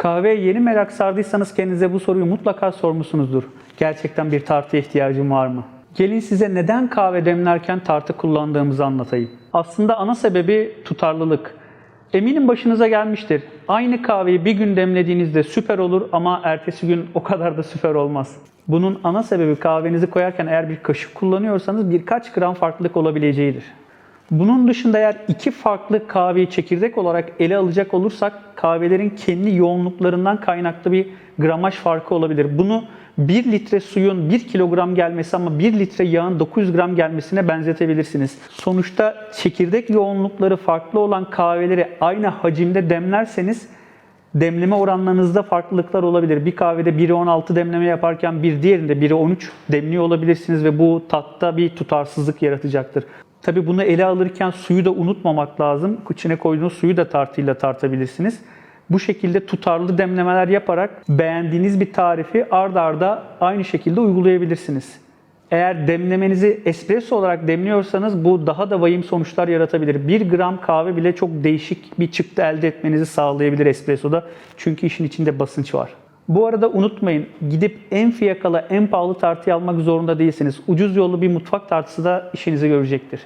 Kahveye yeni merak sardıysanız kendinize bu soruyu mutlaka sormuşsunuzdur. Gerçekten bir tartıya ihtiyacım var mı? Gelin size neden kahve demlerken tartı kullandığımızı anlatayım. Aslında ana sebebi tutarlılık. Eminim başınıza gelmiştir. Aynı kahveyi bir gün demlediğinizde süper olur ama ertesi gün o kadar da süper olmaz. Bunun ana sebebi kahvenizi koyarken eğer bir kaşık kullanıyorsanız birkaç gram farklılık olabileceğidir. Bunun dışında eğer iki farklı kahveyi çekirdek olarak ele alacak olursak kahvelerin kendi yoğunluklarından kaynaklı bir gramaj farkı olabilir. Bunu 1 litre suyun 1 kilogram gelmesi ama 1 litre yağın 900 gram gelmesine benzetebilirsiniz. Sonuçta çekirdek yoğunlukları farklı olan kahveleri aynı hacimde demlerseniz demleme oranlarınızda farklılıklar olabilir. Bir kahvede 1'e 16 demleme yaparken bir diğerinde 1'e 13 demliyor olabilirsiniz ve bu tatta bir tutarsızlık yaratacaktır. Tabi bunu ele alırken suyu da unutmamak lazım. İçine koyduğunuz suyu da tartıyla tartabilirsiniz. Bu şekilde tutarlı demlemeler yaparak beğendiğiniz bir tarifi ard arda aynı şekilde uygulayabilirsiniz. Eğer demlemenizi espresso olarak demliyorsanız bu daha da vahim sonuçlar yaratabilir. 1 gram kahve bile çok değişik bir çıktı elde etmenizi sağlayabilir espressoda. Çünkü işin içinde basınç var. Bu arada unutmayın gidip en fiyakalı en pahalı tartıyı almak zorunda değilsiniz. Ucuz yollu bir mutfak tartısı da işinizi görecektir.